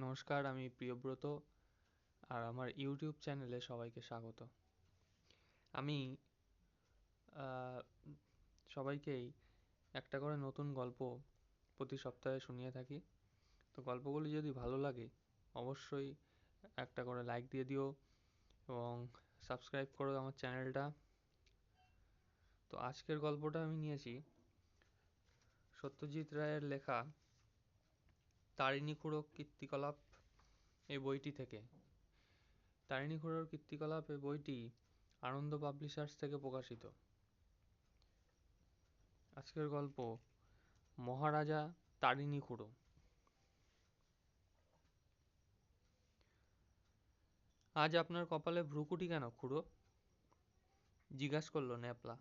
নমস্কার, আমি প্রিয়ব্রত আর আমার ইউটিউব চ্যানেলে সবাইকে স্বাগত। আমি সবাইকেই একটা করে নতুন গল্প প্রতি সপ্তাহে শুনিয়ে থাকি। তো গল্পগুলি যদি ভালো লাগে, অবশ্যই একটা করে লাইক দিয়ে দিও এবং সাবস্ক্রাইব করো আমার চ্যানেলটা। তো আজকের গল্পটা আমি নিয়েছি সত্যজিৎ রায়ের লেখা তারিণী খুঁড়ো কীর্তিকলাপ এই বইটি থেকে। তারিণী খুঁড়োর কীর্তিকলাপ এই বইটি আনন্দ পাবলিশার্স থেকে প্রকাশিত। আজকের গল্প, মহারাজা তারিণী খুঁড়ো আজ আপনার কপালে ভ্রুকুটি কেন, খুড়ো? জিজ্ঞাস করল ন্যাপলা।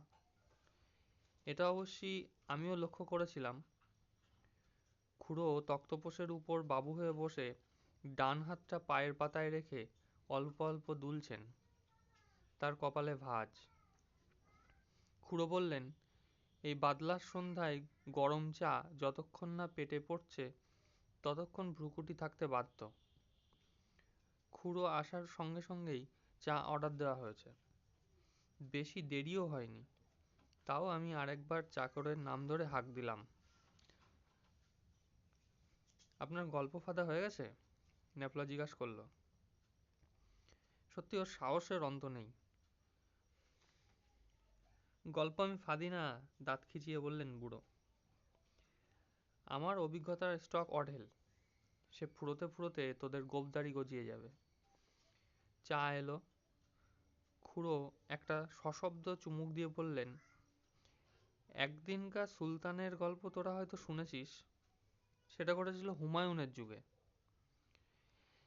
এটা অবশ্যই আমিও লক্ষ্য করেছিলাম। খুড়ো তক্তপোষের উপর বাবু হয়ে বসে ডান হাতটা পায়ের পাতায় রেখে অল্প অল্প দুলছেন। তার কপালে ভাজ। খুড়ো বললেন, এই বাদলার সন্ধ্যায় গরম চা যতক্ষণ না পেটে পড়ছে, ততক্ষণ ভ্রুকুটি থাকতে বাধ্য। খুড়ো আসার সঙ্গে সঙ্গেই চা অর্ডার দেওয়া হয়েছে। বেশি দেরিও হয়নি। তাও আমি আরেকবার চাকরের নাম ধরে হাঁক দিলাম। আপনার গল্প ফাঁদা হয়ে গেছে? ন্যাপলা জিজ্ঞাসা করল। সত্যি, ওর সাহসের অন্ত নেই। গল্প আমি ফাঁদি না, দাঁত খিচিয়ে বললেন বুড়ো। আমার অভিজ্ঞতার স্টক অঢেল। সে ফুরোতে ফুরোতে তোদের গোপদারি গজিয়ে যাবে। চা এলো। খুড়ো একটা সশব্দ চুমুক দিয়ে বললেন, একদিনকার সুলতানের গল্প তোরা হয়তো শুনেছিস? সেটা ঘটেছিল হুমায়ুনের যুগে।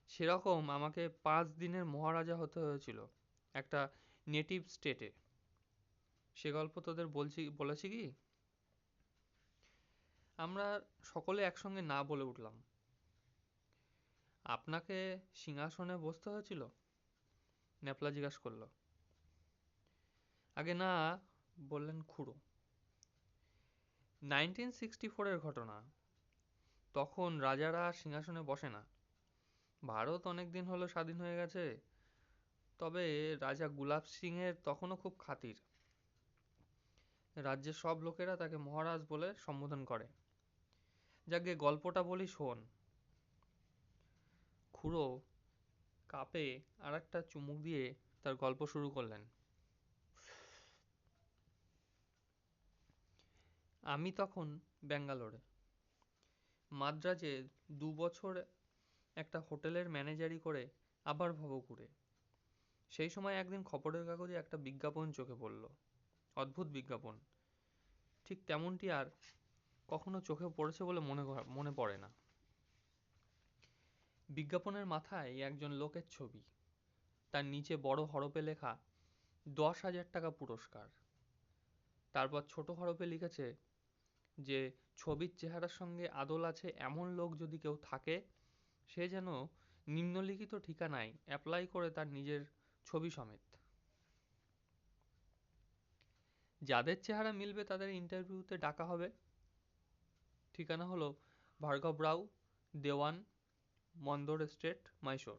সেরকম আমাকে পাঁচ দিনের মহারাজা হতে হয়েছিল একটা নেটিভ স্টেটে সে গল্প তোদের বলছি, বলেছি কি? আমরা সকলে একসঙ্গে না বলে উঠলাম। আপনাকে সিংহাসনে বসতে হয়েছিল? ন্যাপলা জিজ্ঞাসা করল। আগে না, বললেন খুড়ো। নাইনটিন সিক্সটি ফোরের ঘটনা। তখন রাজারা আর সিংহাসনে বসে না। ভারত অনেক দিন হলো স্বাধীন হয়ে গেছে, তবে রাজা গুলাব সিংয়ের তখনও খুব খাতির। রাজ্যের সব লোকেরা তাকে মহারাজ বলে সম্বোধন করে। যাকে গল্পটা বলি শোন। খুড়ো কাপে আর একটা চুমুক দিয়ে তার গল্প শুরু করলেন। আমি তখন ব্যাঙ্গালোরে। মাদ্রাজে দু বছর একটা হোটেলের ম্যানেজারি করে আবার ভবঘুরে। সেই সময় একদিন খবরের কাগজে একটা বিজ্ঞাপন চোখে পড়ল। অদ্ভুত বিজ্ঞাপন। ঠিক তেমনটি আর কখনো চোখে পড়েছে বলে মনে মনে পড়ে না। বিজ্ঞাপনের মাথায় একজন লোকের ছবি। তার নিচে বড় হরপে লেখা, দশ হাজার টাকা পুরস্কার। তারপর ছোট হরপে লিখেছে যে ছবির চেহারার সঙ্গে আদল আছে এমন লোক যদি কেউ থাকে, সে যেন নিম্নলিখিত ঠিকানায় অ্যাপ্লাই করে তার নিজের ছবি সমেত। যাদের চেহারা মিলবে তাদের ইন্টারভিউতে ডাকা হবে। ঠিকানা হলো ভার্গব রাও, দেওয়ান, মন্দর স্টেট মাইশোর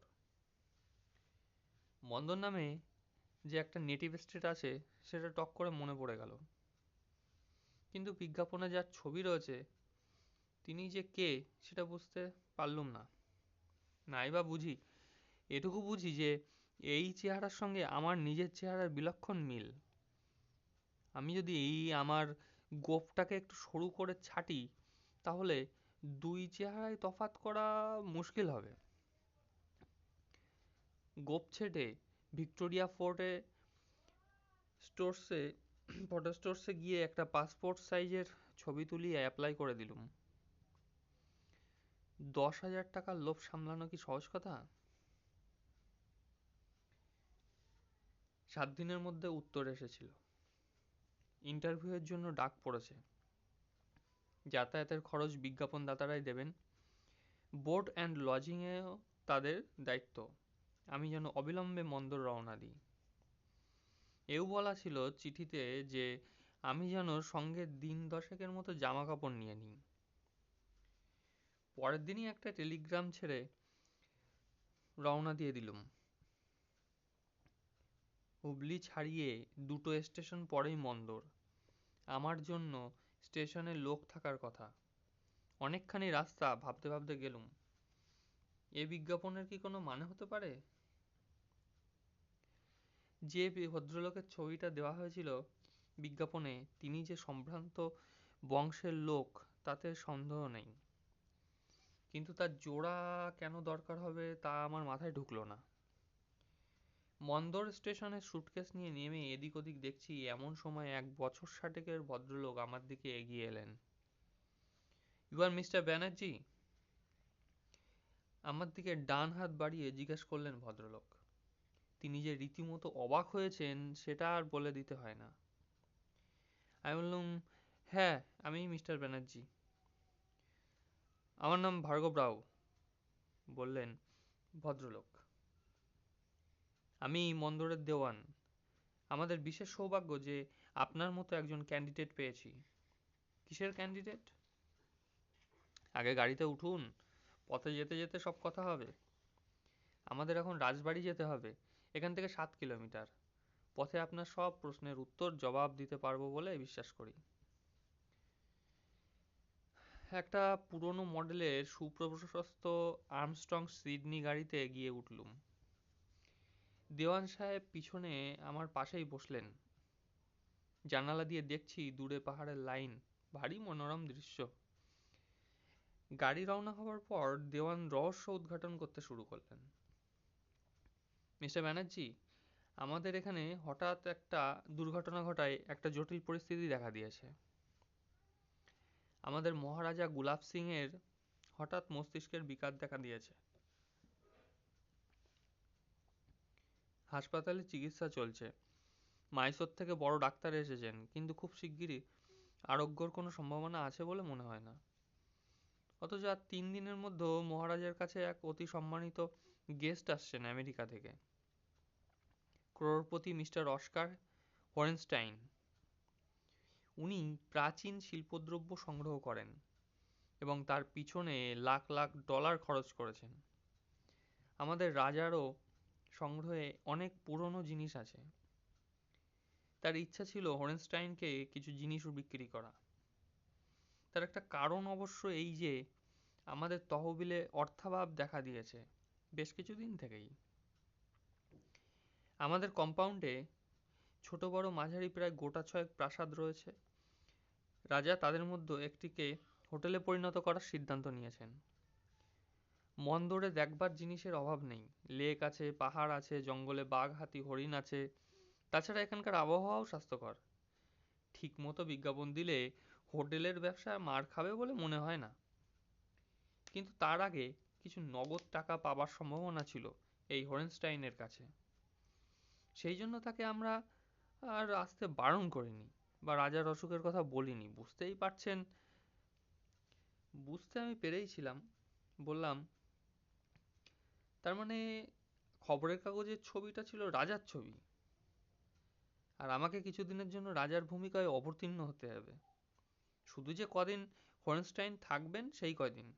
মন্দর নামে যে একটা নেটিভ স্টেট আছে, সেটা টক করে মনে পড়ে গেল। কিন্তু বিজ্ঞাপনে যার ছবি রয়েছে, তিনি যে কে সেটা বুঝতে পারলুম না। নাই বা বুঝি, এটুকু বুঝি যে এই চেহারার সঙ্গে আমার নিজের চেহারার বিলক্ষণ মিল। আমি যদি এই আমার গোপটাকে একটু সরু করে ছাটি, তাহলে দুই চেহারায় তফাত করা মুশকিল হবে। গোপ ছেটে ভিক্টোরিয়া ফোর্টে স্টোরসে ফটো স্টোরসে গিয়ে একটা পাসপোর্ট সাইজের ছবি তুলিয়ে অ্যাপ্লাই করে দিলুম। দশ হাজার টাকার লোভ সামলানো কি সহজ কথা? সাত দিনের মধ্যে উত্তর এসেছিল। ইন্টারভিউয়ের জন্য ডাক পড়েছে। যাতায়াতের খরচ বিজ্ঞাপনদাতারাই দেবেন। বোর্ড অ্যান্ড লজিংয়েও তাদের দায়িত্ব। আমি যেন অবিলম্বে মন্দর রওনা দিই। এও বলা ছিল চিঠিতে যে, আমি যেন সঙ্গে দিন দশেকের মতো জামা কাপড় নিয়ে নিই। পরের দিনই একটা টেলিগ্রাম ছেড়ে রওনা দিয়ে দিলুম। হুগলি ছাড়িয়ে দুটো station পরেই মন্দর। আমার জন্য এ লোক থাকার কথা। অনেকখানি রাস্তা ভাবতে ভাবতে গেলুম। এ বিজ্ঞাপনের কি কোনো মানে হতে পারে? যে ভদ্রলোকের ছবিটা দেওয়া হয়েছিল বিজ্ঞাপনে, তিনি যে সম্ভ্রান্ত বংশের লোক, তাতে সন্দেহ নেই। কিন্তু তার জোড়া কেন দরকার হবে, তা আমার মাথায় ঢুকলো না। মন্দর এ suitcase নিয়ে নেমে এদিক ওদিক দেখছি এমন সময় এক বছর ষাটেকের ভদ্রলোক আমার দিকে এগিয়ে এলেন। You are mister ব্যানার্জি আমার দিকে ডান হাত বাড়িয়ে জিজ্ঞেস করলেন ভদ্রলোক। তিনি যে রীতিমতো অবাক হয়েছেন, সেটা আর বলে দিতে হয় না। আমি বললুম হ্যাঁ আমি মিস্টার ব্যানার্জি। আমার নাম ভার্গব রাও। বললেন ভদ্রলোক। আমি মন্দরের দেওয়ান। আমাদের বিশেষ সৌভাগ্য যে আপনার মতো একজন ক্যান্ডিডেট পেয়েছি। কিসের ক্যান্ডিডেট আগে গাড়িতে উঠুন, পথে যেতে যেতে সব কথা হবে। আমাদের এখন রাজবাড়ি যেতে হবে। এখান থেকে সাত কিলোমিটার। পথে আপনার সব প্রশ্নের উত্তর, জবাব দিতে পারব বলে বিশ্বাস করি। একটা পুরনো মডেলের সুপ্রশস্ত আর্মস্ট্রং সিডনি গাড়িতে গিয়ে উঠলুম। দেওয়ান সাহেব পিছনে আমার পাশেই বসলেন। জানালা দিয়ে দেখছি দূরে পাহাড়ের লাইন, ভারী মনোরম দৃশ্য। গাড়ি রওনা হওয়ার পর দেওয়ান রহস্য উদ্ঘাটন করতে শুরু করলেন। মিস্টার ব্যানার্জি, আমাদের এখানে হঠাৎ একটা দুর্ঘটনা ঘটায় একটা জটিল পরিস্থিতি দেখা দিয়েছে। আমাদের মহারাজা গুলাব সিং এর হঠাৎ মস্তিষ্কের বিকার দেখা দিয়েছে। হাসপাতালে চিকিৎসা চলছে। মাইসোর থেকে বড় ডাক্তার এসেছেন, কিন্তু খুব শিগগিরই আরোগ্যর কোনো সম্ভাবনা আছে বলে মনে হয় না। অথচ আর তিন দিনের মধ্যে মহারাজের কাছে এক অতি সম্মানিত গেস্ট আসছেন আমেরিকা থেকে। ক্রোড়পতি মিস্টার অস্কার হরেনস্টাইন। উনি প্রাচীন শিল্পদ্রব্য সংগ্রহ করেন এবং তার পিছনে লাখ লাখ ডলার খরচ করেছেন। আমাদের রাজারও সংগ্রহে অনেক পুরনো জিনিস আছে। তার ইচ্ছা ছিল হরেনস্টাইনকে কিছু জিনিসও বিক্রি করা। তার একটা কারণ অবশ্য এই যে, আমাদের তহবিলে অর্থাভাব দেখা দিয়েছে বেশ কিছুদিন থেকেই। আমাদের কম্পাউন্ডে ছোট বড় মাঝারি প্রায় গোটা ছয়েক প্রাসাদ রয়েছে। রাজা তাদের মধ্যে একটিকে হোটেলে পরিণত করার সিদ্ধান্ত নিয়েছেন। মন্দরে দেখবার জিনিসের অভাব নেই। লেক আছে, পাহাড় আছে, জঙ্গলে বাঘ, হাতি, হরিণ আছে। তাছাড়া এখানকার আবহাওয়াও স্বাস্থ্যকর। ঠিক মতো বিজ্ঞাপন দিলে হোটেলের ব্যবসা মার খাবে বলে মনে হয় না। কিন্তু তার আগে কিছু নগদ টাকা পাবার সম্ভাবনা ছিল এই হরেনস্টাইনের কাছে। সেই জন্য তাকে আমরা আর আসতে বারণ করিনি বা রাজার অসুখের কথা বলিনি। বুঝতেই পারছেন? বুঝতে আমি পেরেইছিলাম বললাম, তার মানে খবরের কাগজের ছবিটা ছিল রাজার ছবি? আর আমাকে কিছুদিনের জন্য রাজার ভূমিকায় অবতীর্ণ হতে হবে। শুধু যে কদিন হরেনস্টাইন থাকবেন, সেই কয়দিন?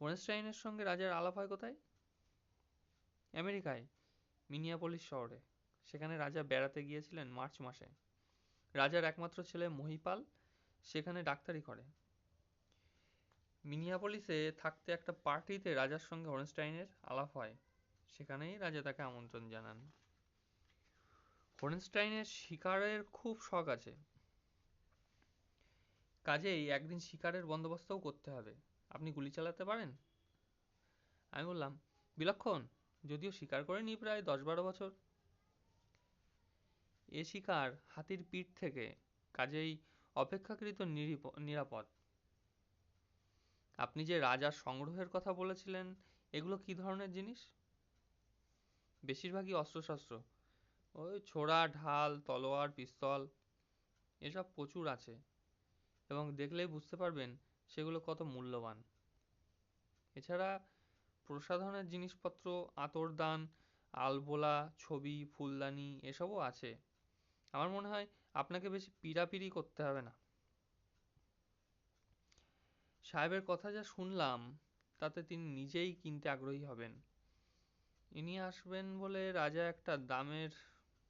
হরেনস্টাইনের সঙ্গে রাজার আলাপ হয় কোথায়? আমেরিকায়, মিনিয়াপলিস শহরে। সেখানে রাজা বেড়াতে গিয়েছিলেন মার্চ মাসে। রাজার একমাত্র ছেলে মহিপাল সেখানে ডাক্তারি করে। মিনিয়াপলিসে থাকতে একটা পার্টিতে রাজার সঙ্গে হরেনস্টাইনের আলাপ হয়। সেখানেই রাজা তাকে আমন্ত্রণ জানান। হরেনস্টাইনের শিকারের খুব শখ আছে। কাজেই একদিন শিকারের বন্দোবস্তও করতে হবে। আপনি গুলি চালাতে পারেন? আমি বললাম, বিলক্ষণ! যদিও শিকার করেনি প্রায় দশ বারো বছর। এ শিকার হাতির পিঠ থেকে কাজেই অপেক্ষাকৃত নিরাপদ। আপনি যে রাজার সংগ্রহের কথা বলেছিলেন, এগুলো কি ধরনের জিনিস? বেশিরভাগই অস্ত্রশস্ত্র। ওই ছোড়া, ঢাল, তলোয়ার, পিস্তল, এসব প্রচুর আছে। এবং দেখলেই বুঝতে পারবেন সেগুলো কত মূল্যবান। এছাড়া প্রসাধনের জিনিসপত্র, আতরদান, আলবোলা, ছবি, ফুলদানি এসবও আছে। আমার মনে হয় আপনাকে বেশি পিড়াপিড়ি করতে হবে না। সাহেবের কথা যা শুনলাম, তাতে তিনি নিজেই কিনতে আগ্রহী হবেন। ইনি আসবেন বলে রাজা একটা দামের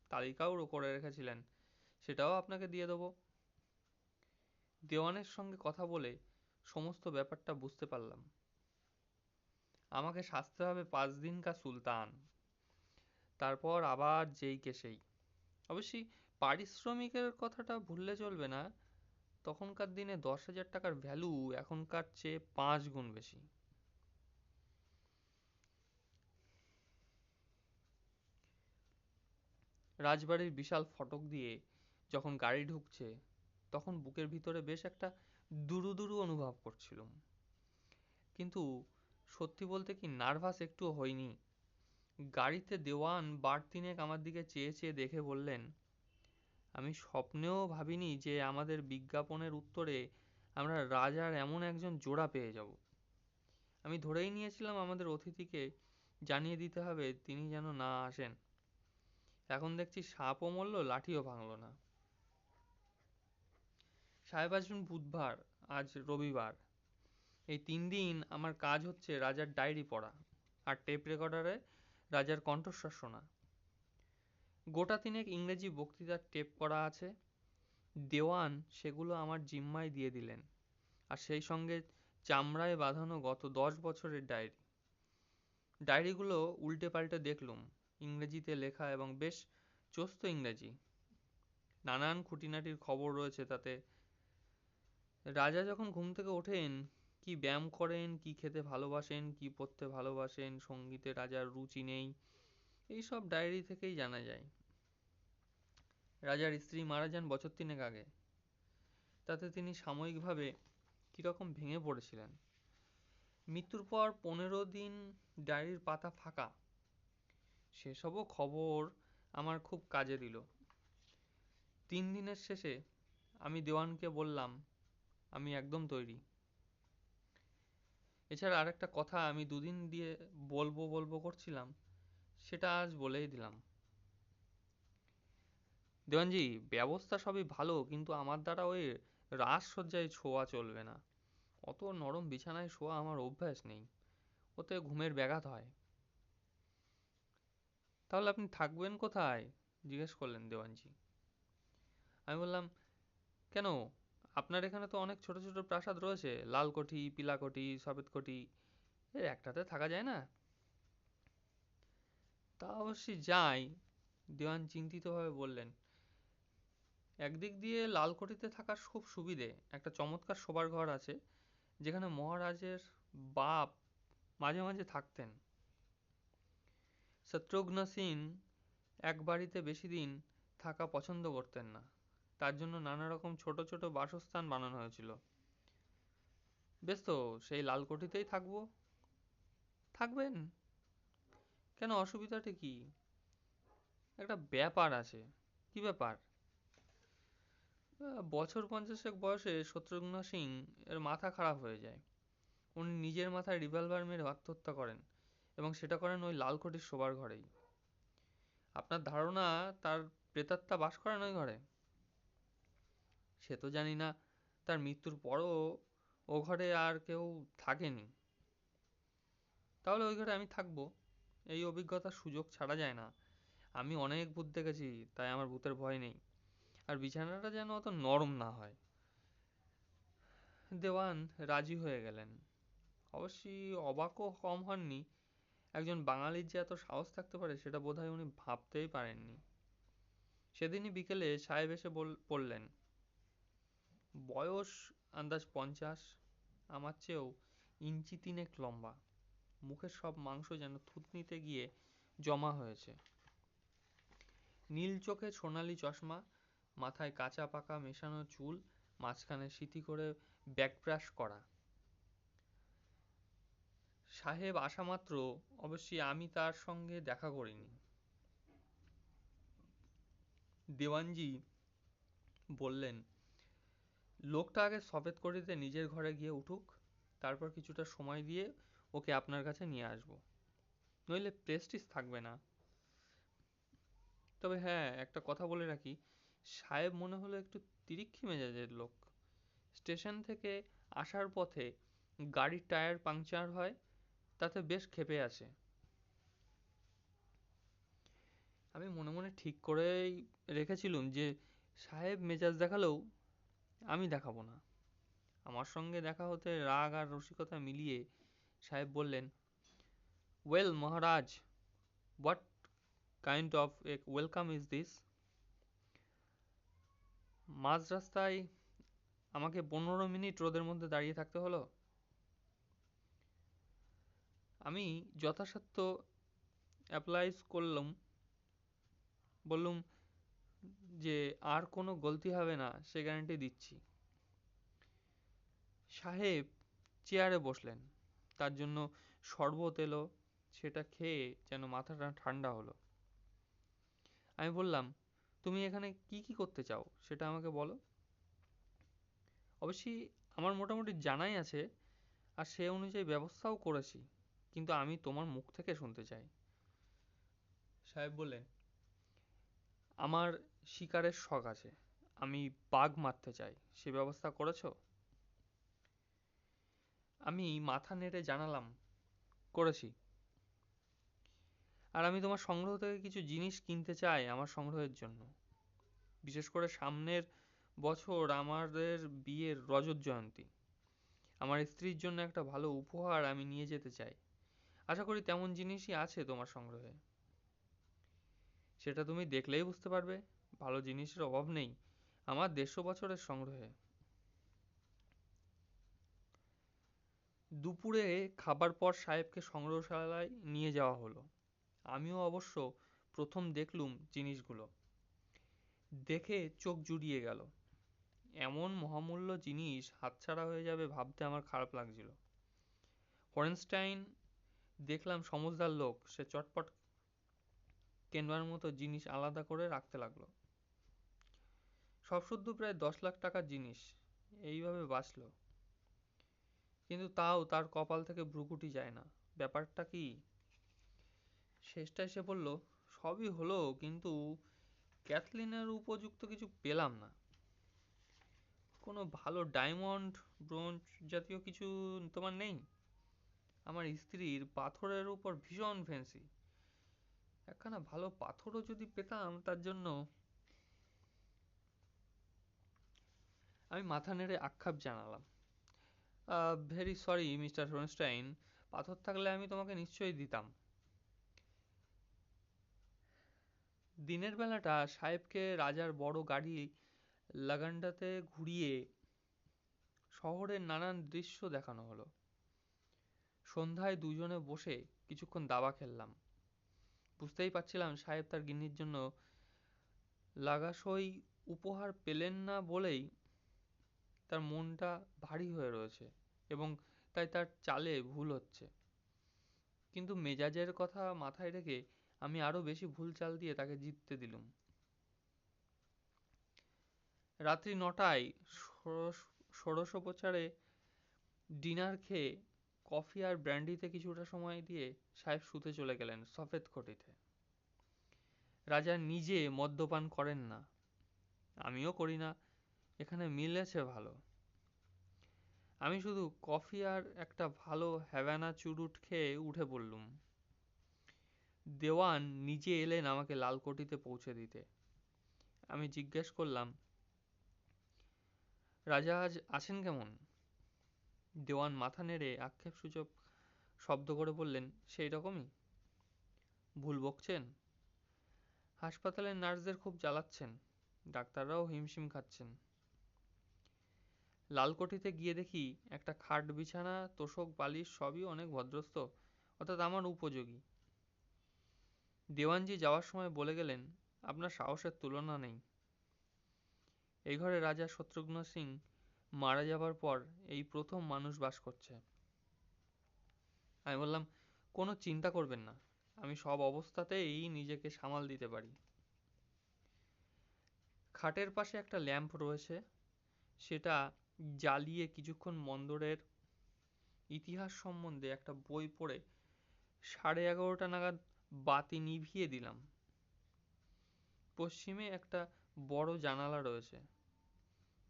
তালিকাও করে রেখেছিলেন। সেটাও আপনাকে দিয়ে দেবো। দেওয়ানের সঙ্গে কথা বলে সমস্ত ব্যাপারটা বুঝতে পারলাম। আমাকে সাজতে হবে পাঁচ দিনকার সুলতান। তারপর আবার যেই কে সেই। অবশ্যই পারিশ্রমিকের কথাটা ভুললে চলবে না। তখনকার দিনে দশ হাজার টাকার ভ্যালু এখনকার চেয়ে পাঁচ গুণ বেশি। রাজবাড়ির বিশাল ফটক দিয়ে যখন গাড়ি ঢুকছে, তখন বুকের ভিতরে বেশ একটা দুরু দুরু অনুভব করছিলাম। কিন্তু সত্যি বলতে কি নার্ভাস একটুও হইনি। গাড়িতে দেওয়ান বার তিনেক আমার দিকে চেয়ে চেয়ে দেখে বললেন, আমি স্বপ্নেও ভাবিনি যে আমাদের বিজ্ঞাপনের উত্তরে আমরা রাজার এমন একজন জোড়া পেয়ে যাব। আমি ধরেই নিয়েছিলাম আমাদের অতিথিকে, জানিয়ে দিতে হবে তিনি যেন না আসেন। এখন দেখছি সাপও মরল, লাঠিও ভাঙলো না। সাহেব আসবেন বুধবার, আজ রবিবার। এই তিন দিন আমার কাজ হচ্ছে রাজার ডায়েরি পড়া আর টেপ রেকর্ডারে রাজার কণ্ঠস্বর শোনা। গোটা তিনেক ইংরেজি বক্তৃতার টেপ করা আছে। দেওয়ান সেগুলো আমার জিম্মায় দিয়ে দিলেন আর সেই সঙ্গে চামড়ায় বাঁধানো গত দশ বছরের ডায়েরি। ডায়েরিগুলো উল্টে পাল্টে দেখলুম, ইংরেজিতে লেখা এবং বেশ চস্ত ইংরেজি। নানান খুঁটিনাটির খবর রয়েছে তাতে। রাজা যখন ঘুম থেকে ওঠেন কি ব্যায়াম করেন, কি খেতে ভালোবাসেন, কি পড়তে ভালোবাসেন, সঙ্গীতে রাজার রুচি নেই, এইসব ডায়েরি থেকেই জানা যায়। রাজার স্ত্রী মারা যান বছর তিনেক আগে। তাতে তিনি সাময়িকভাবে কীরকম ভেঙে পড়েছিলেন? মৃত্যুর পর পনেরো দিন ডায়েরির পাতা ফাঁকা। সেসবও খবর আমার খুব কাজে দিল। তিন দিনের শেষে আমি দেওয়ানকে বললাম, আমি একদম তৈরি। এছাড়া আরেকটা কথা আমি দুদিন দিয়ে বলব বলব করছিলাম, সেটা আজ বলেই দিলাম। দেওয়ানজি, ব্যবস্থা সবই ভালো, কিন্তু আমার দ্বারা ওই রাজসজ্জায় ছোঁয়া চলবে না। অত নরম বিছানায় শোয়া আমার অভ্যাস নেই। ওতে ঘুমের ব্যাঘাত হয়। তাহলে আপনি থাকবেন কোথায়? জিজ্ঞেস করলেন দেওয়ানজি। আমি বললাম, কেন? আপনার এখানে তো অনেক ছোট ছোট প্রাসাদ রয়েছে। লালকোঠি পিলাকোঠি সফেদকোঠি এর একটাতে থাকা যায় না? তা অবশ্যই যাই দেওয়ান চিন্তিতভাবে বললেন, একদিক দিয়ে লালকোঠিতে থাকার খুব সুবিধে। একটা চমৎকার শোবার ঘর আছে, যেখানে মহারাজের বাপ মাঝে মাঝে থাকতেন। শত্রুঘ্ন সিং এক বাড়িতে বেশি দিন থাকা পছন্দ করতেন না। তার জন্য নানা রকম ছোট ছোট বাসস্থান বানানো হয়েছিল। বেশ তো, সেই লালকোঠিতেই থাকব। থাকবেন? কেন, অসুবিধাটা কি? একটা ব্যাপার আছে। কি ব্যাপার? বছর পঞ্চাশেক বয়সে শত্রুঘ্ন সিং এর মাথা খারাপ হয়ে যায়। উনি নিজের মাথায় রিভলভার মেরে আত্মহত্যা করেন এবং সেটা করেন ওই লালকোঠির শোবার ঘরেই। আপনার ধারণা তার প্রেতাত্মা বাস করেন ওই ঘরে? সে তো জানি না, তার মৃত্যুর পরও ও ঘরে আর কেউ থাকেনি। তাহলে ওই ঘরে আমি থাকব, এই অভিজ্ঞতার সুযোগ ছাড়া যায় না। আমি অনেক ভূত দেখেছি, তাই আমার ভূতের ভয় নেই। আর বিছানাটা যেন অত নরম না হয়। দেওয়ান রাজি হয়ে গেলেন। অবশ্যই অবাকও কম হননি। একজন বাঙালির যে এত সাহস থাকতে পারে, সেটা বোধহয় উনি ভাবতেই পারেননি। সেদিনই বিকেলে সাহেব এসে পড়লেন বয়স আন্দাজ পঞ্চাশ, আমার চেয়েও ইঞ্চি তিনেক লম্বা। মুখের সব মাংস যেন থুতনিতে গিয়ে জমা হয়েছে। নীল চোখে সোনালি চশমা, মাথায় কাঁচা পাকা মেশানো চুল, মাঝখানে সিথি করে ব্যাকব্রাশ করা। সাহেব আসা মাত্র, অবশ্যই আমি তার সঙ্গে দেখা করিনি। দেওয়ানজি বললেন লোকটা আগে সফেদ করিতে নিজের ঘরে গিয়ে উঠুক, তারপর কিছুটা সময় দিয়ে ওকে আপনার কাছে নিয়ে আসব। নইলে প্রেস্টিজ থাকবে না। তবে হ্যাঁ একটা কথা বলে রাখি, সাহেব মনে হলো একটু তিরিক্ষি মেজাজের লোক। স্টেশন থেকে আসার পথে গাড়ির টায়ার পাংচার হয়, তাতে বেশ ক্ষেপে আছে আমি মনে মনে ঠিক করেই রেখেছিলুম যে, সাহেব মেজাজ দেখালেও আমি দেখাবো না। আমার সঙ্গে দেখা হতে রাগ আর রসিকতা মিলিয়ে সাহেব বললেন, well, Maharaj, what kind of a welcome is this? মাঝ রাস্তায় আমাকে পনেরো মিনিট রোদের মধ্যে দাঁড়িয়ে থাকতে হলো। আমি যথাসাধ্য oblige করলুম, বললুম যে আর কোনো গলতি হবে না, সে guarantee দিচ্ছি। সাহেব এ বসলেন। তার জন্য শরবত এলো, সেটা খেয়ে যেন মাথাটা ঠান্ডা হলো। আমি বললাম, তুমি এখানে কি কি করতে চাও, সেটা আমাকে বলো। অবশ্যই আমার মোটামুটি জানাই আছে, আর সে অনুযায়ী ব্যবস্থাও করেছি, কিন্তু আমি তোমার মুখ থেকে শুনতে চাই। সাহেব বললেন, আমার শিকারের শখ আছে। আমি বাঘ মারতে চাই। সে ব্যবস্থা করেছ? আমি মাথা নেড়ে জানালাম, করেছি। আর আমি তোমার সংগ্রহ থেকে কিছু জিনিস কিনতে চাই আমার সংগ্রহের জন্য। বিশেষ করে সামনের বছর আমাদের বিয়ের রজত জয়ন্তী। আমার স্ত্রীর জন্য একটা ভালো উপহার আমি নিয়ে যেতে চাই। আশা করি তেমন জিনিসই আছে তোমার সংগ্রহে। সেটা তুমি দেখলেই বুঝতে পারবে। ভালো জিনিসের অভাব নেই। আমার দেড়শো বছরের সংগ্রহে। দুপুরে খাবার পর সাহেবকে সংগ্রহশালায় নিয়ে যাওয়া হলো। আমিও অবশ্য প্রথম দেখলুম জিনিসগুলো। দেখে চোখ জুড়িয়ে গেল। এমন মহামূল্য জিনিস হাতছাড়া হয়ে যাবে ভাবতে আমার খারাপ লাগছিল। হরেনস্টাইন দেখলাম সমজদার লোক, সে চটপট কেনবার মতো জিনিস আলাদা করে রাখতে লাগল। সব শুদ্ধ প্রায় দশ লাখ টাকার জিনিস। এইভাবে বাঁচলো। কিন্তু তাও তার কপাল থেকে ভ্রুকুটি যায় না। ব্যাপারটা কি? শেষটায় সে বলল, সবই হলো, কিন্তু ক্যাথলিনের উপযুক্ত কিছু পেলাম না। কোনো ভালো ডায়মন্ড, ব্রোঞ্জ জাতীয় কিছু তোমার নেই? আমার স্ত্রীর পাথরের উপর ভীষণ ফ্যান্সি একখানা ভালো পাথরও যদি পেতাম, তার জন্য আমি মাথা নেড়ে আক্ষেপ জানালাম। ভেরি সরি মিস্টার হোনস্টাইন পাথর থাকলে আমি তোমাকে নিশ্চয়ই দিতাম। দিনের বেলাটা সাহেবকে রাজার বড় গাড়ি লাগানটাতে ঘুরিয়ে শহরের নানান দৃশ্য দেখানো হলো। সন্ধ্যায় দুজনে বসে কিছুক্ষণ দাবা খেললাম। বুঝতেই পারছিলাম সাহেব তার গিন্নির জন্য লাগাসই উপহার পেলেন না বলেই তার মনটা ভারী হয়ে রয়েছে এবং তাই তার চালে ভুল হচ্ছে। কিন্তু মেজাজের কথা মাথায় রেখে আমি আরও বেশি ভুল চাল দিয়ে তাকে জিততে দিলুম। রাত্রি নটায় ষোড়শোপচারে ডিনার খেয়ে কফি আর ব্র্যান্ডিতে কিছুটা সময় দিয়ে সাহেব শুতে চলে গেলেন সফেদ খটিতে রাজা নিজে মদ্যপান করেন না। আমিও করি না এখানে মিলেছে ভালো। আমি শুধু কফি আর একটা ভালো হ্যাভানা চুরুট খেয়ে উঠে পড়লুম। দেওয়ান নিজে এলেন আমাকে লালকটিতে পৌঁছে দিতে। আমি জিজ্ঞেস করলাম, রাজা আজ আছেন কেমন? দেওয়ান মাথা নেড়ে আক্ষেপ সূচক শব্দ করে বললেন, সেই রকমই। ভুল বকছেন? হাসপাতালের নার্সদের খুব জ্বালাচ্ছেন। ডাক্তাররাও হিমশিম খাচ্ছেন। লালকটিতে গিয়ে দেখি একটা খাট বিছানা, তোষক বালিশ, সবই অনেক ভদ্রস্থ, অর্থাৎ আমার উপযোগী। দেওয়ানজি যাওয়ার সময় বলে গেলেন, আপনার সাহসের তুলনা নেই। এই ঘরে রাজা শত্রুঘ্ন সিং মারা যাবার পর এই প্রথম মানুষ বাস করছে। আমি বললাম, কোনো চিন্তা করবেন না, আমি সব অবস্থাতেই নিজেকে সামাল দিতে পারি। খাটের পাশে একটা ল্যাম্প রয়েছে, সেটা জ্বালিয়ে কিছুক্ষণ মন্দরের ইতিহাস সম্বন্ধে একটা বই পড়ে সাড়ে এগারোটা নাগাদ বাতি নিভিয়ে দিলাম। পশ্চিমে একটা বড় জানালা রয়েছে।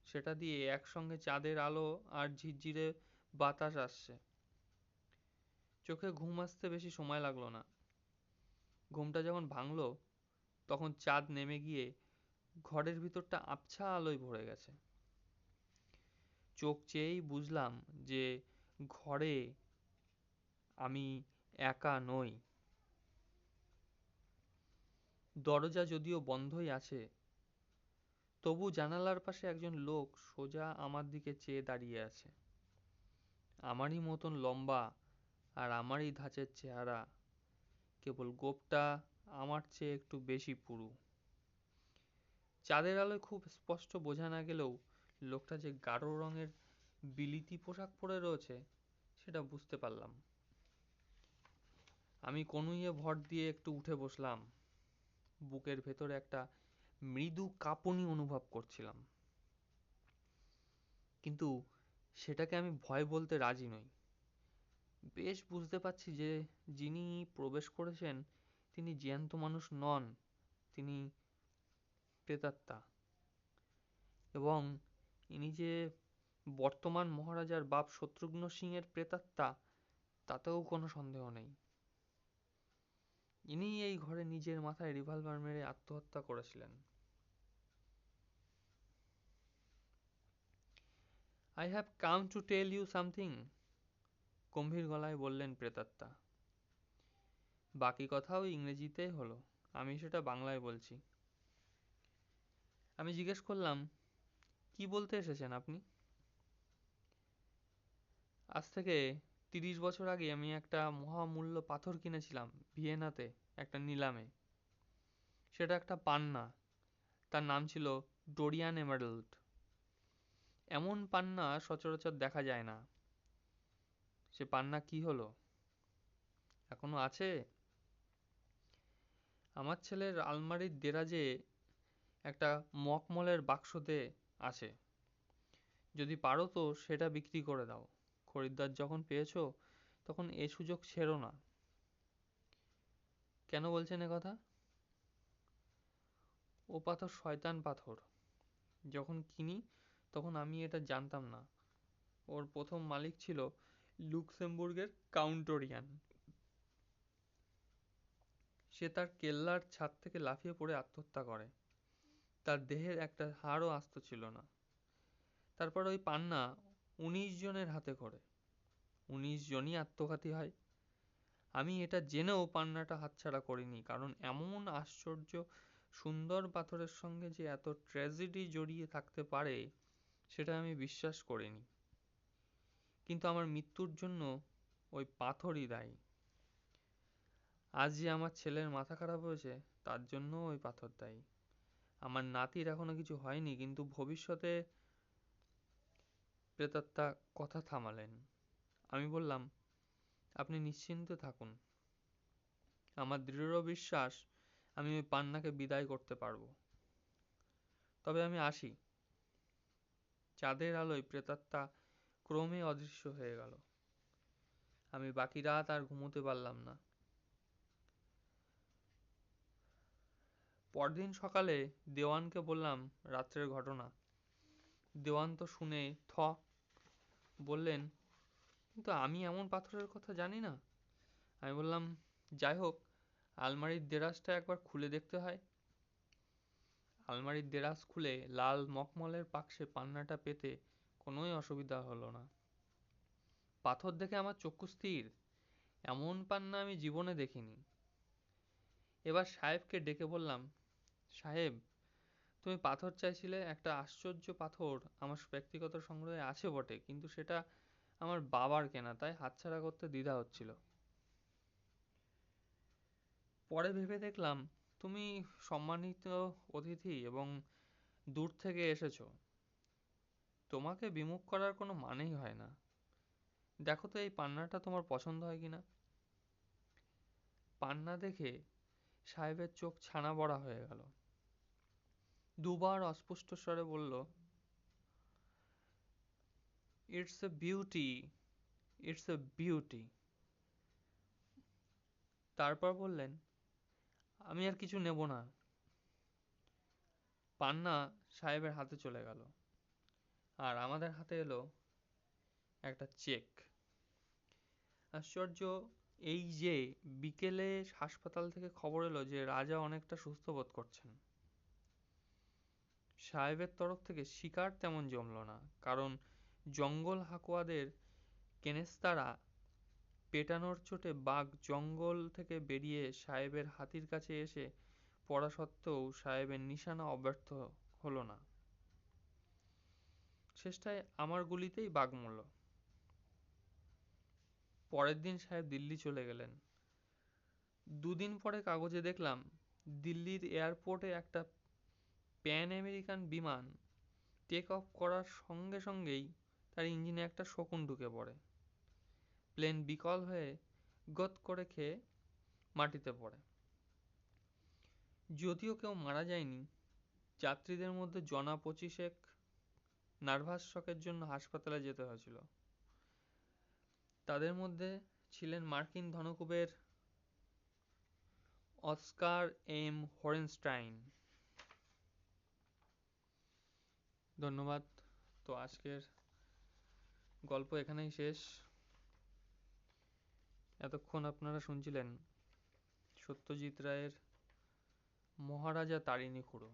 সেটা দিয়ে একসঙ্গে চাঁদের আলো আর ঝিরঝিরে বাতাস আসছে। চোখে ঘুম আসতে বেশি সময় লাগল না। ঘুমটা যখন ভাঙলো, তখন চাঁদ নেমে গিয়ে ঘরের ভিতরটা আবছা আলোয় ভরে গেছে। চোখ চেয়েই বুঝলাম যে ঘরে আমি একা নই। দরজা যদিও বন্ধই আছে, তবু জানালার পাশে একজন লোক সোজা আমার দিকে চেয়ে দাঁড়িয়ে আছে। আমারই মতন লম্বা আর আমারই ধাঁচের চেহারা, কেবল গোপটা আমার চেয়ে একটু বেশি পুরু। চাঁদের আলোয় খুব স্পষ্ট বোঝা না গেলেও লোকটা যে গাঢ় রঙের বিলিতি পোশাক পরে রয়েছে, সেটা বুঝতে পারলাম। আমি কনুইয়ে ভর দিয়ে একটু উঠে বসলাম। বুকের ভেতরে একটা মৃদু কাঁপুনি অনুভব করছিলাম। কিন্তু সেটাকে আমি ভয় বলতে রাজি নই। বেশ বুঝতে পারছি যে যিনি প্রবেশ করেছেন, তিনি জ্যান্ত মানুষ নন, তিনি প্রেতাত্মা। এবং ইনি যে বর্তমান মহারাজার বাপ শত্রুঘ্ন সিং এর প্রেতাত্মা, তাতেও কোনো সন্দেহ নেই। ইনি এই ঘরে নিজের মাথায় রিভলভার মেরে আত্মহত্যা করেছিলেন। I have come to tell you something, গম্ভীর গলায় বললেন প্রেতাত্মা। বাকি কথাও ইংরেজিতে হলো, আমি সেটা বাংলায় বলছি। আমি জিজ্ঞেস করলাম কি বলতে এসেছেন আপনি? আজ থেকে তিরিশ বছর আগে আমি একটা মহামূল্য পাথর কিনেছিলাম ভিয়েনাতে, একটা নিলামে। সেটা একটা পান্না। তার নাম ছিল ডোরিয়ান এমারেল্ড। এমন পান্না সচরাচর দেখা যায় না। সে পান্না কি হলো? এখনও আছে? আমার ছেলের আলমারির দেরাজে একটা মকমলের বাক্সতে আছে। যদি পারো তো সেটা বিক্রি করে দাও। খরিদ্দার যখন পেয়েছ, তখন এ সুযোগ ছেড়ো না। কেন বলছেন এ কথা? ও পাথর শয়তান পাথর। যখন কিনি, তখন আমি এটা জানতাম না। ওর প্রথম মালিক ছিল লুক্সেমবুর্গের কাউন্টোরিয়ান। সে তার কেল্লার ছাদ থেকে লাফিয়ে পড়ে আত্মহত্যা করে। তার দেহের একটা হাড়ও আস্ত ছিল না। তারপর ওই পান্না উনিশ জনের হাতে করে। উনিশ জনই আত্মঘাতী হয়। আমি এটা জেনেও পান্নাটা হাতছাড়া করিনি, কারণ এমন আশ্চর্য সুন্দর পাথরের সঙ্গে যে এত ট্র্যাজেডি জড়িয়ে থাকতে পারে, সেটা আমি বিশ্বাস করিনি। কিন্তু আমার মৃত্যুর জন্য ওই পাথরই দায়ী। আজ যে আমার ছেলের মাথা খারাপ হয়েছে, তার জন্য ওই পাথর দায়ী। আমার নাতির এখনও কিছু হয়নি, কিন্তু ভবিষ্যতে প্রেতাত্মা কথা থামালেন। আমি বললাম, আপনি নিশ্চিন্ত থাকুন। আমার দৃঢ় বিশ্বাস, আমি ওই পান্নাকে বিদায় করতে পারব। তবে আমি আসি। চাঁদের আলোয় প্রেতাত্মা ক্রমে অদৃশ্য হয়ে গেল। আমি বাকি রাত আর ঘুমোতে পারলাম না। পরদিন সকালে দেওয়ানকে বললাম, রাত্রের ঘটনা। দেওয়ান তো শুনে থ বললেন, কিন্তু আমি এমন পাথরের কথা জানি না। আমি বললাম, যাই হোক, আলমারির দেরাজটা একবার খুলে দেখতে হয়। আলমারির দেরাজ খুলে লাল মখমলের বাক্সে পান্নাটা পেতে কোনোই অসুবিধা হলো না। পাথর দেখে আমার চক্ষু স্থির, এমন পান্না আমি জীবনে দেখিনি। এবার সাহেবকে ডেকে বললাম সাহেব, তুমি পাথর চাইছিলে একটা আশ্চর্য পাথর আমার ব্যক্তিগত সংগ্রহে আছে বটে, কিন্তু সেটা আমার বাবার কেনা, তাই হাতছাড়া করতে দ্বিধা হচ্ছিল। পরে ভেবে দেখলাম, তুমি সম্মানিত অতিথি এবং দূর থেকে এসেছ। তোমাকে বিমুখ করার কোনো মানেই হয় না। দেখো তো এই পান্নাটা তোমার পছন্দ হয় কিনা। পান্না দেখে সাহেবের চোখ ছানা বড়া হয়ে গেল। দুবার অস্পষ্ট স্বরে বলল it's a beauty it's a beauty তারপর বললেন, আমি আর কিছু নেব না। পান্না সাহেবের হাতে চলে গেল আর আমাদের হাতে এলো একটা চেক। আশ্চর্য, এই যে বিকেলে হাসপাতাল থেকে খবর এলো যে রাজা অনেকটা সুস্থ বোধ করছেন। সাহেবের তরফ থেকে শিকার তেমন জমলো না। কারণ জঙ্গল হাকুয়াদের কেনেস্তারা পেটানোর চোটে বাঘ জঙ্গল থেকে বেরিয়ে সাহেবের হাতির কাছে এসে পড়া সত্ত্বেও সাহেবের নিশানা অব্যর্থ হলো না। শেষটায় আমার গুলিতেই বাঘ মরল। পরের দিন সাহেব দিল্লি চলে গেলেন। দুদিন পরে কাগজে দেখলাম দিল্লির এয়ারপোর্টে একটা প্যান আমেরিকান বিমান টেক অফ করার সঙ্গে সঙ্গেই তার ইঞ্জিনে একটা শকুন ঢুকে পড়ে। প্লেন বিকল হয়ে গত করে খেয়ে মাটিতে পড়ে। যদিও কেউ মারা যায়নি, যাত্রীদের মধ্যে জনা পঁচিশেক নার্ভাস শকের জন্য হাসপাতালে যেতে হয়েছিল। তাদের মধ্যে ছিলেন মার্কিন ধনকুবের অস্কার এম হরেনস্টাইন। ধন্যবাদ। তো আজকের গল্প এখানেই শেষ। এতক্ষণ আপনারা শুনছিলেন সত্যজিৎ রায়ের মহারাজা তারিণী খুড়ো।